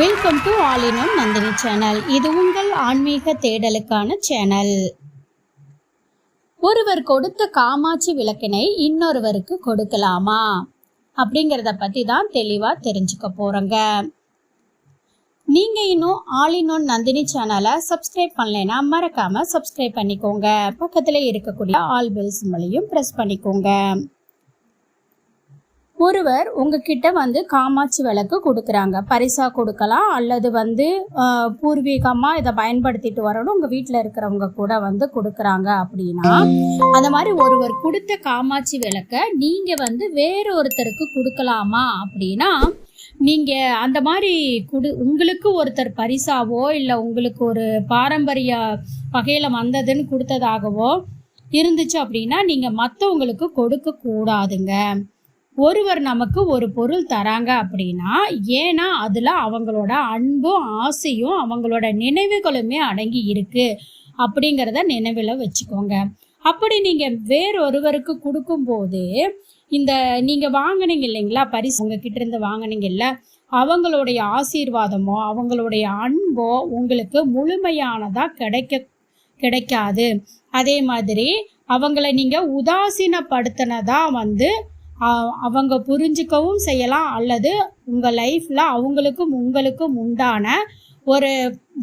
Welcome to ஆலினம் Nandini channel இது உங்கள் ஆன்மீக தேடலுக்கான சேனல் ஒருவர் கொடுத்த காமாட்சி விளக்கினை இன்னொருவருக்கு கொடுக்கலாமா? அப்படிங்கிறத பற்றி தான் தெளிவாக தெரிஞ்சுக்க போகிறோங்க நீங்கள் இன்னும் ஆலினோன் நந்தினி சேனலை சப்ஸ்கிரைப் பண்ணலைன்னா மறக்காமல் சப்ஸ்கிரைப் பண்ணிக்கோங்க. பக்கத்தில் இருக்கக்கூடிய ஆல் பெல் சிம்பளையும் ப்ரெஸ் பண்ணிக்கோங்க. ஒருவர் உங்ககிட்ட வந்து காமாட்சி விளக்கு கொடுக்குறாங்க. பரிசாக கொடுக்கலாம் அல்லது வந்து பூர்வீகமாக இதை பயன்படுத்திட்டு வரணும். உங்கள் வீட்டில் இருக்கிறவங்க கூட வந்து கொடுக்குறாங்க அப்படின்னா அந்த மாதிரி ஒருவர் கொடுத்த காமாட்சி விளக்கை நீங்கள் வந்து வேற ஒருத்தருக்கு கொடுக்கலாமா அப்படின்னா நீங்க அந்த மாதிரி குடு உங்களுக்கு ஒருத்தர் பரிசாவோ இல்லை உங்களுக்கு ஒரு பாரம்பரிய வகையில வந்ததுன்னு கொடுத்ததாகவோ இருந்துச்சு அப்படின்னா நீங்க மற்றவங்களுக்கு கொடுக்க கூடாதுங்க ஒருவர் நமக்கு ஒரு பொருள் தராங்க அப்படின்னா ஏன்னா அதில் அவங்களோட அன்பும் ஆசையும் அவங்களோட நினைவுகளுமே அடங்கி இருக்கு அப்படிங்கிறத நினைவில் வச்சுக்கோங்க. அப்படி நீங்கள் வேறொருவருக்கு கொடுக்கும்போது இந்த நீங்கள் வாங்கினீங்க இல்லைங்களா? பரிசு உங்ககிட்ட இருந்து வாங்குனீங்கல்ல அவங்களுடைய ஆசீர்வாதமோ அவங்களுடைய அன்போ உங்களுக்கு முழுமையானதாக கிடைக்க கிடைக்காது. அதே மாதிரி அவங்கள நீங்கள் உதாசீனப்படுத்தினதான் வந்து அவங்க புரிஞ்சுக்கவும் செய்யலாம் அல்லது உங்கள் லைஃப்பில் அவங்களுக்கும் உங்களுக்கும் உண்டான ஒரு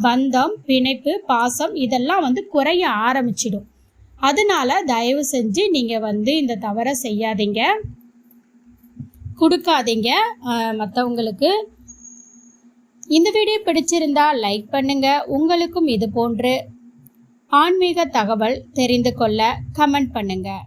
பந்தம் பிணைப்பு பாசம் இதெல்லாம் வந்து குறைய ஆரம்பிச்சிடும். அதனால தயவு செஞ்சு நீங்கள் வந்து இந்த தவறை செய்யாதீங்க. கொடுக்காதீங்க மற்றவங்களுக்கு இந்த வீடியோ பிடிச்சிருந்தா லைக் பண்ணுங்க. உங்களுக்கும் இது போன்று ஆன்மீக தகவல் தெரிந்து கொள்ள கமெண்ட் பண்ணுங்கள்